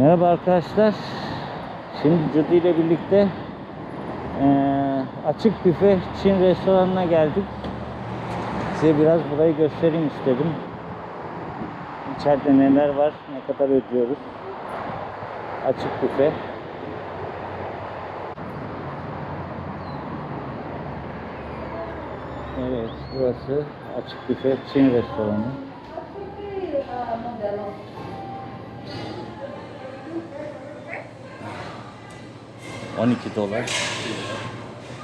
Merhaba arkadaşlar. Şimdi Judy ile birlikte eee, açık büfe Çin restoranına geldik. Size biraz burayı göstereyim istedim. İçeride neler var, ne kadar ödüyoruz. Açık büfe. Evet, burası açık büfe Çin restoranı. $12 dolar.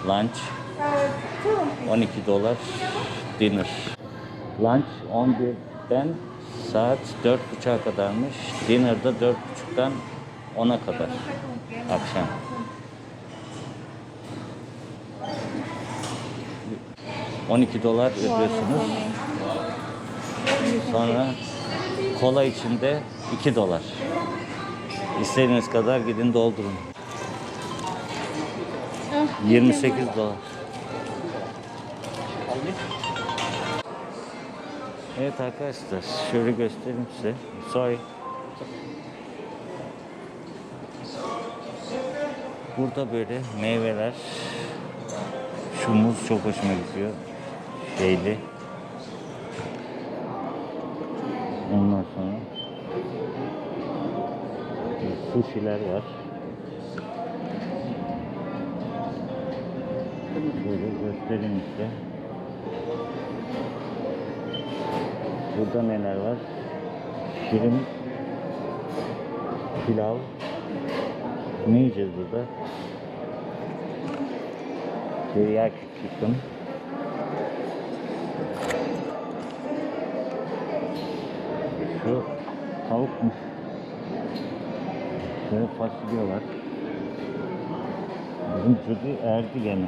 Lunch. 12 dolar. Dinner. Lunch 11'den saat 4.30'a kadarmış. Dinner da 4.30'dan 10'a kadar. Akşam. $12 dolar ödüyorsunuz. Sonra kola içinde 2 dolar. İstediğiniz kadar gidin doldurun 28 dolar. Evet arkadaşlar şöyle göstereyim size. Sorry. Burada böyle meyveler. Şu muz çok hoşuma gidiyor. Şeyli. Ondan sonra sushi'ler var. Göstereyim işte. Burada neler var? Şirin pilav. Ne yiyeceğiz burada? Teriyaki chicken. Şu tavukmuş. Şöyle fasulye var. Bizim çocuğu erdi gene.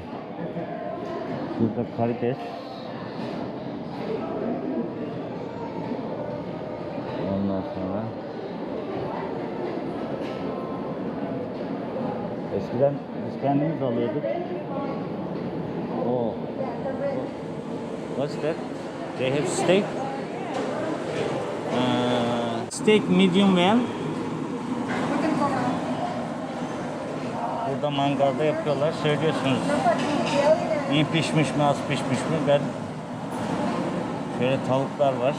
Burada karides. Ondan sonra Eskiden biz kendimiz alıyorduk. Oh. What's that? They have steak. Uh, steak medium well. Burada mangalda yapıyorlar. Söylüyorsunuz iyi pişmiş mi az pişmiş mi ben şöyle tavuklar var.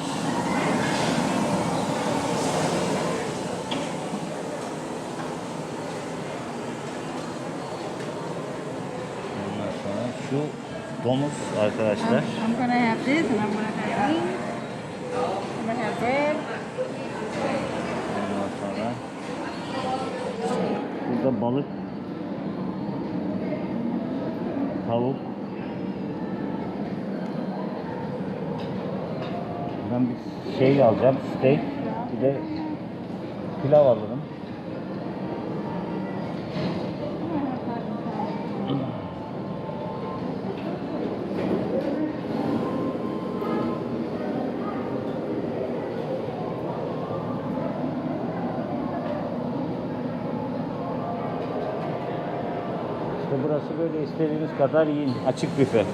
Ondan sonra şu domuz arkadaşlar. I'm gonna have this and I'm gonna have sonra burada balık, tavuk. Ben bir şey alacağım, steak, bir de pilav alırım. İşte burası böyle istediğiniz kadar yiyin. Açık büfe.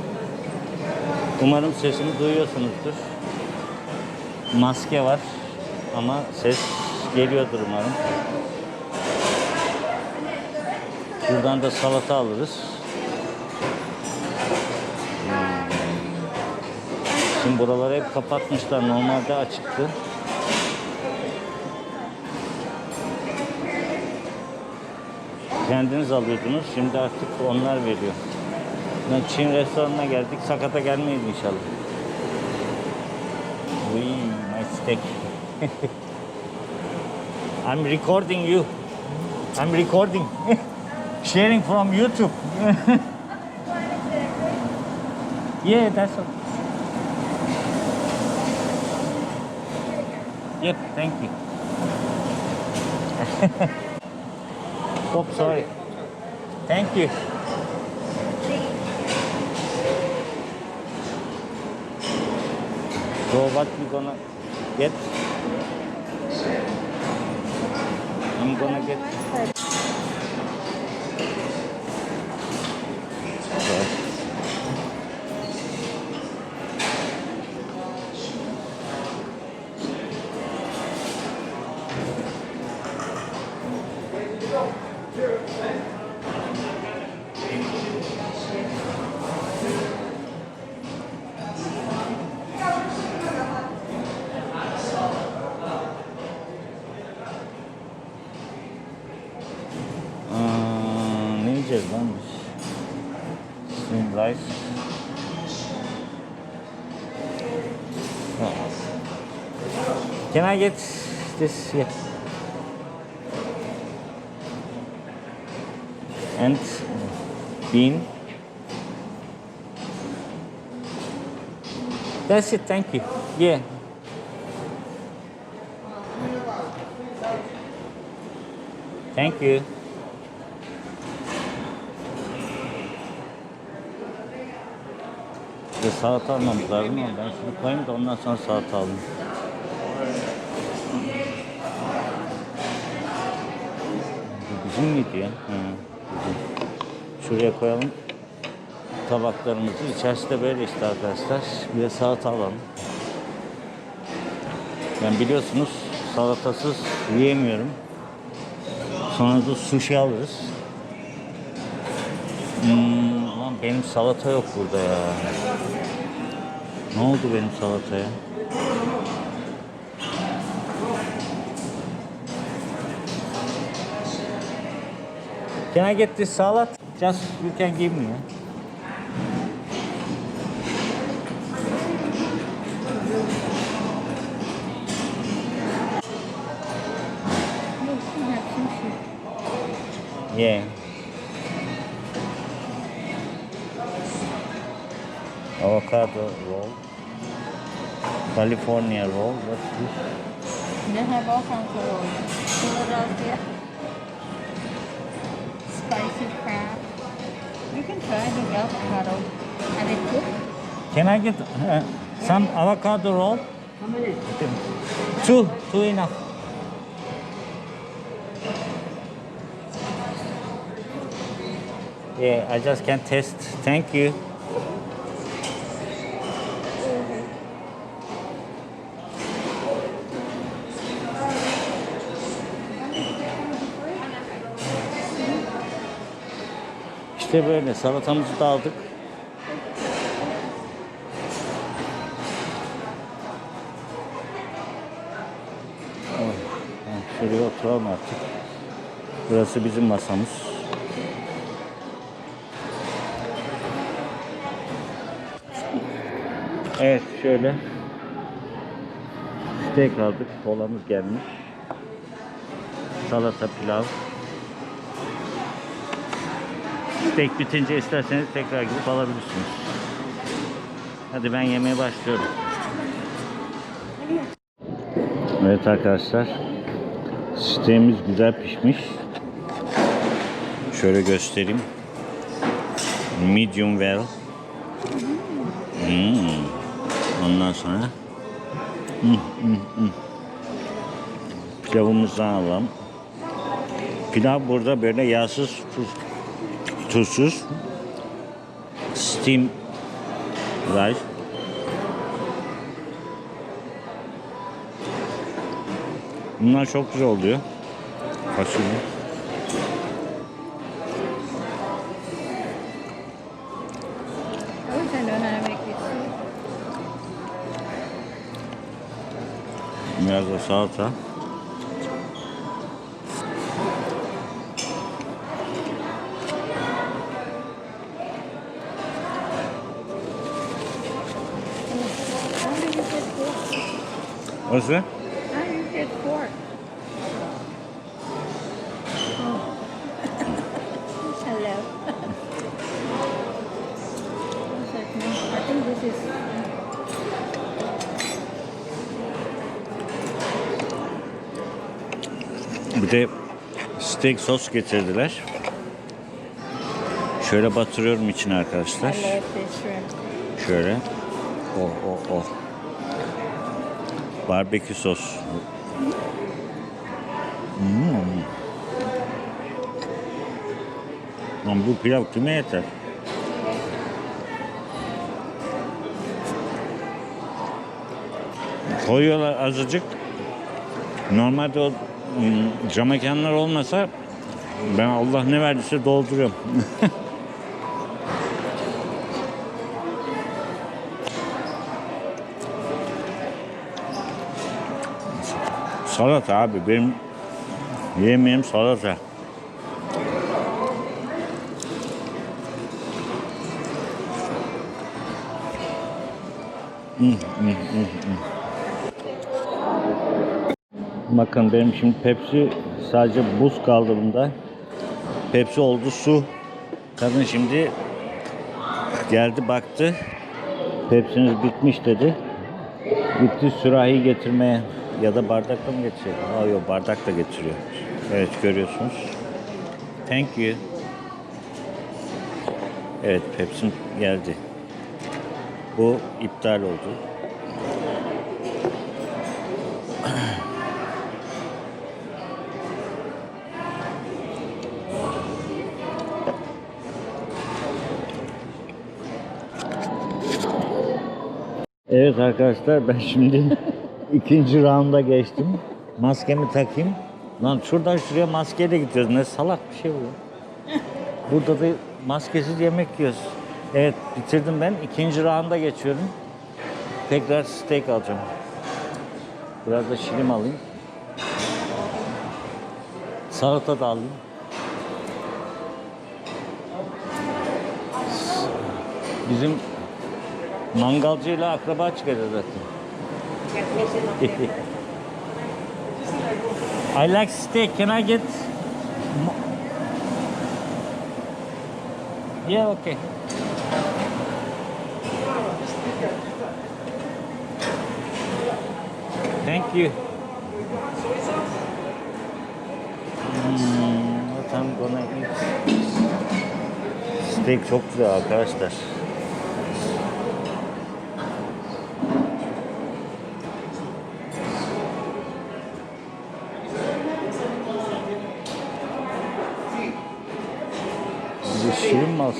Umarım sesimi duyuyorsunuzdur. Maske var ama ses geliyordur umarım. Buradan da salata alırız. Hmm. Şimdi buraları hep kapatmışlar. Normalde açıktı. Kendiniz alıyordunuz. Şimdi artık onlar veriyor. Yani Çin restoranına geldik. Sakata gelmeyiz inşallah. Uy, nice steak. I'm recording you. I'm recording. Sharing from YouTube. yeah, that's all. Yep, thank you. Oops, sorry. Thank you. So what we gonna get? I'm gonna get. Can I get this? Yeah. And bean. That's it, thank you. Yeah. Thank you. Bir de salata almamız lazım ama ben şunu koyayım da ondan sonra salata alayım. Miydi ya? Hı, bizim. Şuraya koyalım tabaklarımızı. İçerisi de böyle işte arkadaşlar. Bir de salata alalım. Ben biliyorsunuz salatasız yiyemiyorum. Sonra da sushi alırız. Hmm, benim salata yok burada ya. Ne oldu benim salataya? Can I get this salad? Just you can give me. Yeah. Avocado roll. California roll. What's this? They have all kinds of rolls. Philadelphia. Spicy crab. You can try the avocado. Cooked? Can I get uh, some avocado roll? How many? Two, two enough. Yeah, I just can't taste. Thank you. İşte böyle salatamızı da aldık. Şuraya oturalım artık. Burası bizim masamız. Evet şöyle. Steak aldık. Kolamız gelmiş. Salata, pilav. Steak bitince isterseniz tekrar gidip alabilirsiniz. Hadi ben yemeğe başlıyorum. Evet arkadaşlar. Steğimiz güzel pişmiş. Şöyle göstereyim. Medium well. Hmm. Ondan sonra Hmm, hmm, hmm. pilavımızdan alalım. Pilav burada böyle yağsız, tuzsuz. Steam rice. Bunlar çok güzel oluyor. Fasulye. Biraz da salata. What's that? You get? Oh. Hello. I think this is. Bir de steak sos getirdiler. Şöyle batırıyorum içine I arkadaşlar. love this shrimp. Şöyle. Oh oh oh. Barbekü sos. Hmm. Lan bu pilav kime yeter? Koyuyorlar azıcık. Normalde o ım, cam olmasa Ben Allah ne verdiyse dolduruyorum. salata abi benim yemeğim salata. Bakın benim şimdi Pepsi sadece buz kaldı bunda. Pepsi oldu su. Kadın şimdi geldi baktı. Pepsiniz bitmiş dedi. Gitti sürahi getirmeye ya da bardakla mı getiriyor? Aa yok bardak da getiriyor. Evet görüyorsunuz. Thank you. Evet Pepsi geldi. Bu iptal oldu. Evet arkadaşlar ben şimdi ikinci rounda geçtim. Maskemi takayım. Lan şuradan şuraya maskeyle gidiyoruz. Ne salak bir şey bu. Burada da maskesiz yemek yiyoruz. Evet bitirdim ben. İkinci rounda geçiyorum. Tekrar steak alacağım. Biraz da şirim alayım. Salata da alayım. Bizim mangalcıyla akraba çıkacağız zaten. I like steak. Can I get? Yeah, okay. Thank you. Hmm, what I'm gonna eat? Steak çok güzel arkadaşlar.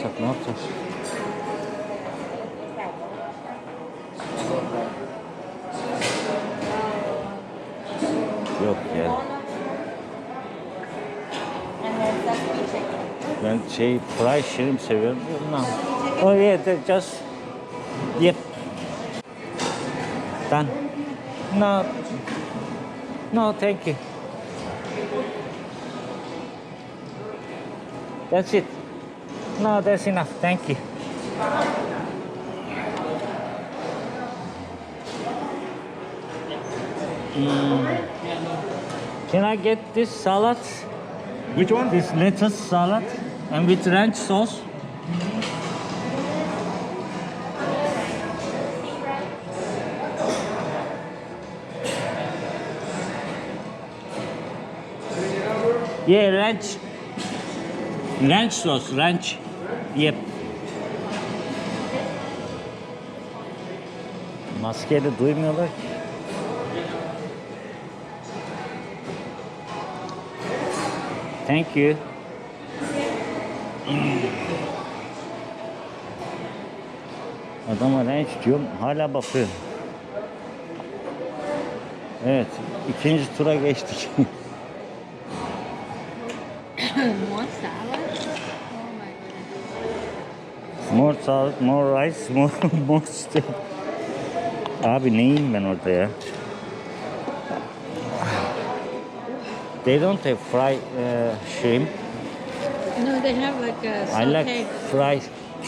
Alsak ne yapacağız? Yok ya. And then sesame chicken. Ben şey fry şirin seviyorum. No. Oh yeah, just yep. Done. No. No, thank you. That's it. No, that's enough. Thank you. Mm. Can I get this salad? Which one? This lettuce salad and with ranch sauce. Yeah, ranch. Ranch sauce, ranch. Yep. Maskeyle duymuyorlar ki. Thank you. Adama ranch diyorum hala bakıyor. Evet ikinci tura geçtik. More salad? Oh my goodness. More salad, more rice, more, more steak. Abi neyim ben orada ya? They don't have fried uh, shrimp. No, they have like a I like fried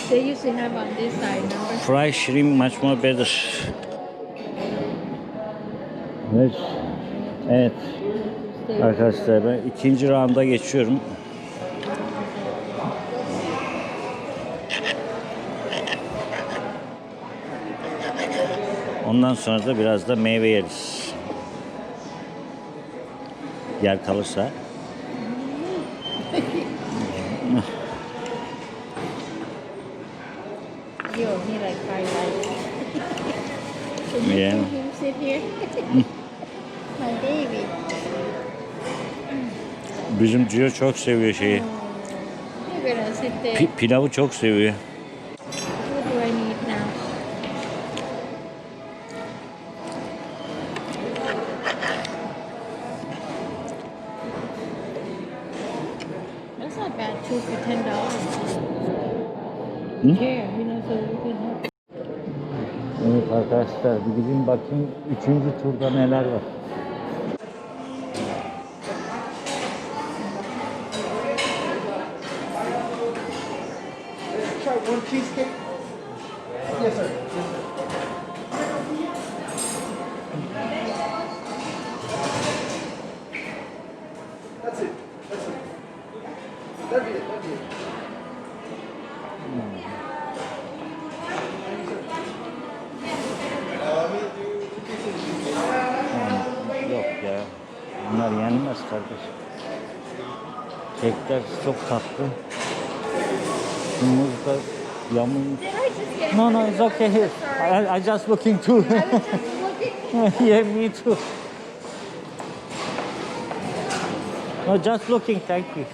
They to have on this side, remember? Fry shrimp much more better. Evet. Evet. Arkadaşlar ben ikinci rounda geçiyorum. Ondan sonra da biraz da meyve yeriz. Yer kalırsa. Yo, like fried rice. Can you Yeah. him sit here? My baby. Bizim Cio çok seviyor şeyi. Pi- pilavı çok seviyor. Arkadaşlar bir gidin bakayım üçüncü turda neler var. Try one cheesecake. Çok tatlı. Muz da yamulmuş. No no it's okay. I, I just looking too. Yeah me too. No just looking thank you.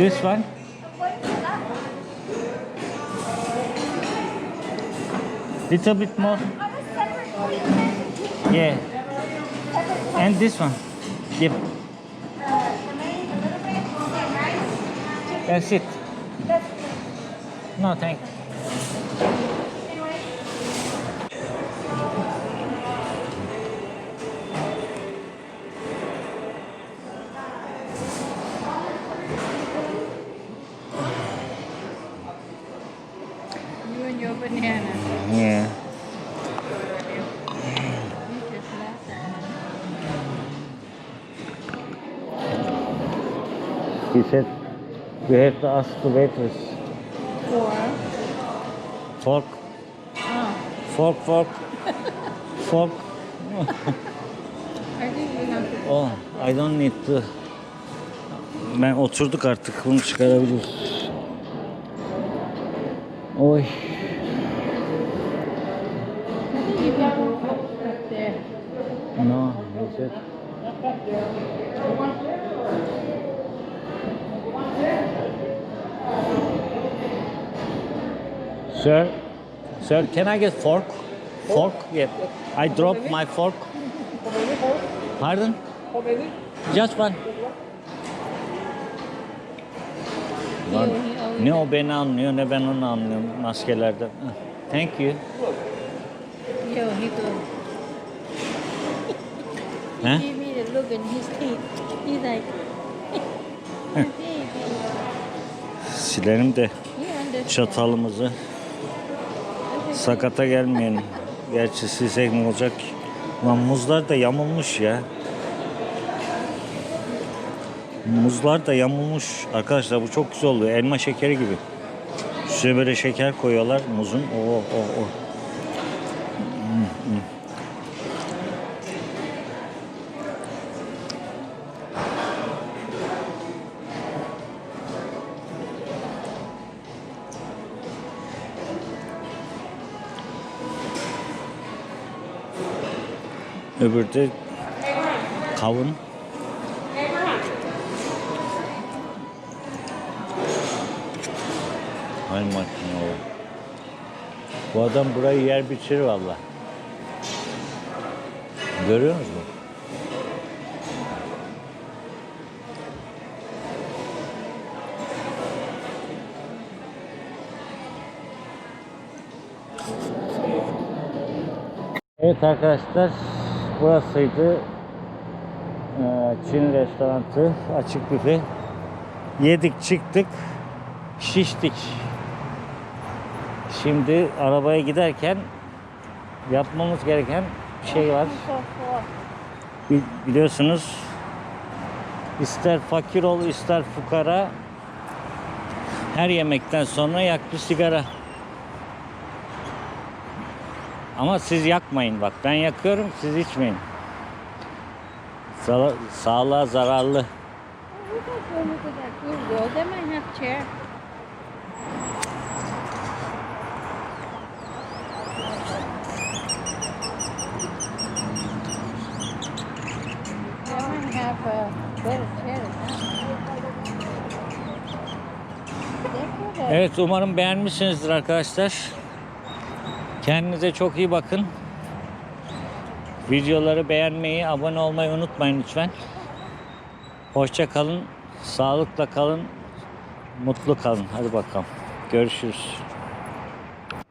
This one? What is that? Little bit more. On a separate plate. Yeah. Separate plate. And this one. Yep. Uh, remain a little bit. Okay, rice. That's it. That's No thank anyway. You have to ask the waitress. Or, Fork, oh, fork, fork, fork. I think we have to. Oh, I don't need to. Ben oturduk artık. Bunu çıkarabiliriz. Oy. You. No, he said. Sir, sir, can I get fork? Fork? Yeah. I dropped my fork. Pardon? Just one. Lan, he ne o beni anlıyor ne ben onu anlıyorum maskelerden. Heh, Thank you. Yo, he go. he Huh? gave me the look in his teeth. He's like, baby. Silelim de You understand. çatalımızı. Sakata gelmeyelim. Gerçi silsek ne olacak? Lan muzlar da yamulmuş ya. Muzlar da yamulmuş. Arkadaşlar bu çok güzel oluyor. Elma şekeri gibi. Üstüne böyle şeker koyuyorlar muzun. Oo, o, o. Hmm, hmm. Öbürü de kavun. Hay makine o. Bu adam burayı yer biçirir valla. Görüyor musunuz? Evet arkadaşlar burasıydı Ee, Çin restoranı açık büfe. Yedik çıktık şiştik. Şimdi arabaya giderken yapmamız gereken bir şey var. Biliyorsunuz ister fakir ol ister fukara her yemekten sonra yak bir sigara. Ama siz yakmayın bak ben yakıyorum siz içmeyin. Sa- sağlığa zararlı. Evet umarım beğenmişsinizdir arkadaşlar. Kendinize çok iyi bakın. Videoları beğenmeyi, abone olmayı unutmayın lütfen. Hoşça kalın, sağlıkla kalın, mutlu kalın. Hadi bakalım. Görüşürüz.